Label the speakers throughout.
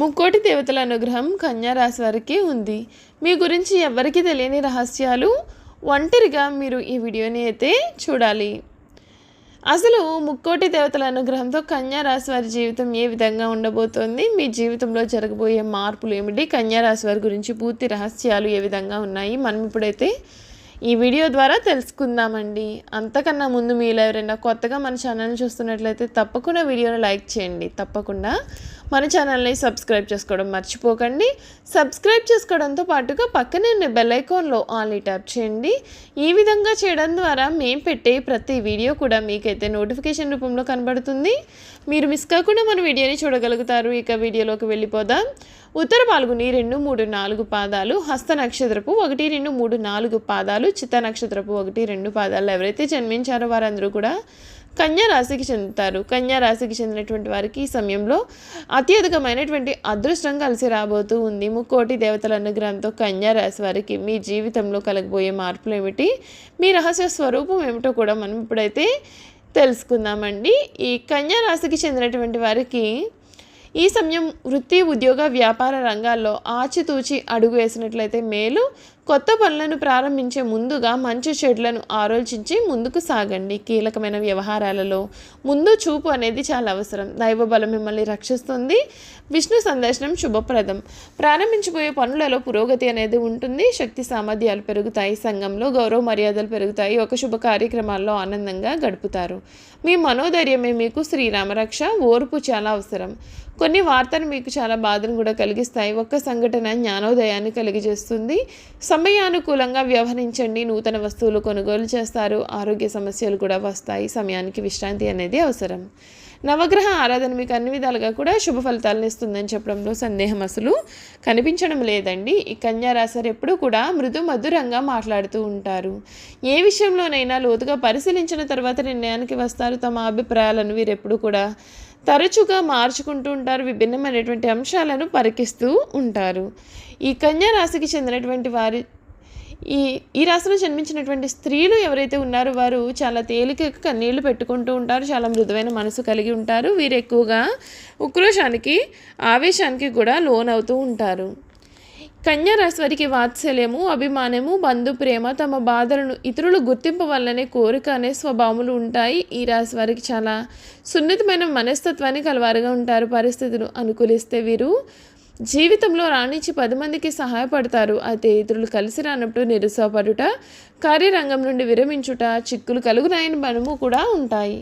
Speaker 1: ముక్కోటి దేవతల అనుగ్రహం కన్యారాశి వారికి ఉంది. మీ గురించి ఎవరికి తెలియని రహస్యాలు ఒంటరిగా మీరు ఈ వీడియోని అయితే చూడాలి. అసలు ముక్కోటి దేవతల అనుగ్రహంతో కన్యారాశి వారి జీవితం ఏ విధంగా ఉండబోతోంది? మీ జీవితంలో జరగబోయే మార్పులు ఏమిటి? కన్యారాశి వారి గురించి పూర్తి రహస్యాలు ఏ విధంగా ఉన్నాయి? మనం ఇప్పుడైతే ఈ వీడియో ద్వారా తెలుసుకుందామండి. అంతకన్నా ముందు మీలో ఎవరైనా కొత్తగా మన ఛానల్ని చూస్తున్నట్లయితే తప్పకుండా వీడియోని లైక్ చేయండి. తప్పకుండా మన ఛానల్ని సబ్స్క్రైబ్ చేసుకోవడం మర్చిపోకండి. సబ్స్క్రైబ్ చేసుకోవడంతో పాటుగా పక్కనే బెల్ ఐకాన్లో ఆన్లీ ట్యాప్ చేయండి. ఈ విధంగా చేయడం ద్వారా మేము పెట్టే ప్రతి వీడియో కూడా మీకైతే నోటిఫికేషన్ రూపంలో కనబడుతుంది. మీరు మిస్ కాకుండా మన వీడియోని చూడగలుగుతారు. ఇక వీడియోలోకి వెళ్ళిపోదాం. ఉత్తర పాల్గొని రెండు మూడు నాలుగు పాదాలు హస్త నక్షత్రపు ఒకటి రెండు మూడు నాలుగు పాదాలు చిత్త నక్షత్రపు ఒకటి రెండు పాదాలు ఎవరైతే జన్మించారో వారందరూ కూడా కన్యా రాశికి చెందుతారు. కన్యా రాశికి చెందినటువంటి వారికి ఈ సమయంలో అత్యధికమైనటువంటి అదృష్టం కలిసి రాబోతూ ఉంది. ముక్కోటి దేవతల అనుగ్రహంతో కన్యా రాశి వారికి మీ జీవితంలో కలగబోయే మార్పులు ఏమిటి? మీ రహస్య స్వరూపం ఏమిటో కూడా మనం ఇప్పుడైతే తెలుసుకుందామండి. ఈ కన్యా రాశికి చెందినటువంటి వారికి ఈ సమయం వృత్తి ఉద్యోగ వ్యాపార రంగాల్లో ఆచితూచి అడుగు వేసినట్లయితే మేలు. కొత్త పనులను ప్రారంభించే ముందుగా మంచి చెడులను ఆలోచించి ముందుకు సాగండి. కీలకమైన వ్యవహారాలలో ముందు చూపు అనేది చాలా అవసరం. దైవ బలం మిమ్మల్ని రక్షిస్తుంది. విష్ణు సందర్శనం శుభప్రదం. ప్రారంభించబోయే పనులలో పురోగతి అనేది ఉంటుంది. శక్తి సామర్థ్యాలు పెరుగుతాయి. సంఘంలో గౌరవ మర్యాదలు పెరుగుతాయి. ఒక శుభ కార్యక్రమాల్లో ఆనందంగా గడుపుతారు. మీ మనోధైర్యమే మీకు శ్రీరామరక్ష ఓర్పు చాలా అవసరం. కొన్ని వార్తలు మీకు చాలా బాధను కూడా కలిగిస్తాయి. ఒక్క సంఘటన జ్ఞానోదయాన్ని కలిగజేస్తుంది. సమయానుకూలంగా వ్యవహరించండి. నూతన వస్తువులు కొనుగోలు చేస్తారు. ఆరోగ్య సమస్యలు కూడా వస్తాయి. సమయానికి విశ్రాంతి అనేది అవసరం. నవగ్రహ ఆరాధన మీకు అన్ని విధాలుగా కూడా శుభ ఫలితాలను ఇస్తుందని చెప్పడంలో సందేహం అసలు కనిపించడం లేదండి. ఈ కన్యారాశి ఎప్పుడూ కూడా మృదు మధురంగా మాట్లాడుతూ ఉంటారు. ఏ విషయంలోనైనా లోతుగా పరిశీలించిన తర్వాత నిర్ణయానికి వస్తారు. తమ అభిప్రాయాలను వీరెప్పుడు కూడా తరచుగా మార్చుకుంటూ ఉంటారు విభిన్నమైనటువంటి అంశాలను పరికిస్తూ ఉంటారు. ఈ కన్యా రాశికి చెందినటువంటి వారి ఈ ఈ రాశిలో జన్మించినటువంటి స్త్రీలు ఎవరైతే ఉన్నారో వారు చాలా తేలికగా కన్నీళ్ళు పెట్టుకుంటూ ఉంటారు. చాలా మృదువైన మనసు కలిగి ఉంటారు. వీరు ఎక్కువగా ఉక్రోషానికి ఆవేశానికి కూడా లోన్ అవుతూ ఉంటారు. కన్యారాశివారికి వారికి వాత్సల్యము అభిమానము బంధు ప్రేమ తమ బాధలను ఇతరులు గుర్తింపవల్లనే కోరిక అనే స్వభావములు ఉంటాయి. ఈ రాశి వారికి చాలా సున్నితమైన మనస్తత్వాన్ని కలవారుగా ఉంటారు పరిస్థితులు అనుకూలిస్తే వీరు జీవితంలో రాణించి పది మందికి సహాయపడతారు. అయితే ఇతరులు కలిసి రానప్పుడు నిరుత్సాహపడుట కార్యరంగం నుండి విరమించుట చిక్కులు కలుగునాయని మనము కూడా ఉంటాయి.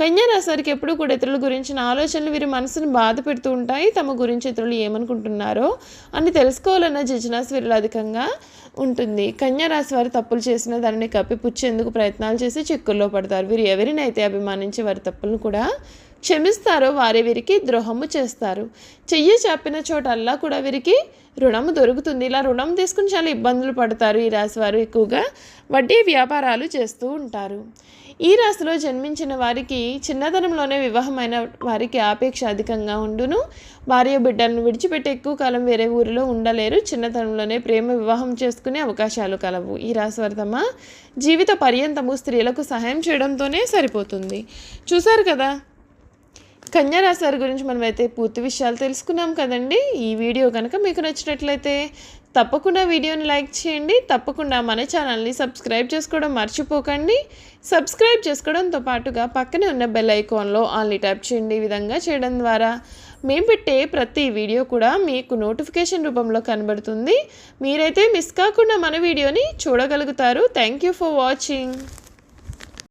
Speaker 1: కన్యారాశివారికి ఎప్పుడు కూడా ఇతరుల గురించిన ఆలోచనలు వీరి మనసును బాధ పెడుతూ ఉంటాయి. తమ గురించి ఇతరులు ఏమనుకుంటున్నారో అని తెలుసుకోవాలన్న జిజ్ఞాస వీరిలో అధికంగా ఉంటుంది. కన్యా రాశి వారు తప్పులు చేసిన దానిని కప్పిపుచ్చేందుకు ప్రయత్నాలు చేసి చిక్కుల్లో పడతారు. వీరు ఎవరినైతే అభిమానించి వారి తప్పులను కూడా క్షమిస్తారో వారే వీరికి ద్రోహము చేస్తారు. చెయ్యి చాపిన చోటల్లా కూడా వీరికి రుణము దొరుకుతుంది. ఇలా రుణం తీసుకుని చాలా ఇబ్బందులు పడతారు ఈ రాశి వారు ఎక్కువగా. వడ్డీ వ్యాపారాలు చేస్తూ ఉంటారు. ఈ రాశిలో జన్మించిన వారికి చిన్నతనంలోనే వివాహమైన వారికి ఆపేక్ష అధికంగా ఉండును. భార్య బిడ్డలను విడిచిపెట్టి ఎక్కువ కాలం వేరే ఊరిలో ఉండలేరు. చిన్నతనంలోనే ప్రేమ వివాహం చేసుకునే అవకాశాలు కలవు. ఈ రాశి వారు తమ జీవిత పర్యంతము స్త్రీలకు సహాయం చేయడంతోనే సరిపోతుంది. చూశారు కదా? కన్యా రాశి వారి గురించి మనమైతే పూర్తి విషయాలు తెలుసుకున్నాం కదండి. ఈ వీడియో కనుక మీకు నచ్చినట్లయితే తప్పకుండా వీడియోని లైక్ చేయండి. తప్పకుండా మన ఛానల్ని సబ్స్క్రైబ్ చేసుకోవడం మర్చిపోకండి. సబ్స్క్రైబ్ చేసుకోవడంతో పాటుగా పక్కనే ఉన్న బెల్ ఐకాన్లో ఆన్లీ ట్యాప్ చేయండి. ఈ విధంగా చేయడం ద్వారా మేము పెట్టే ప్రతి వీడియో కూడా మీకు నోటిఫికేషన్ రూపంలో కనబడుతుంది. మీరైతే మిస్ కాకుండా మన వీడియోని చూడగలుగుతారు. Thank you for watching.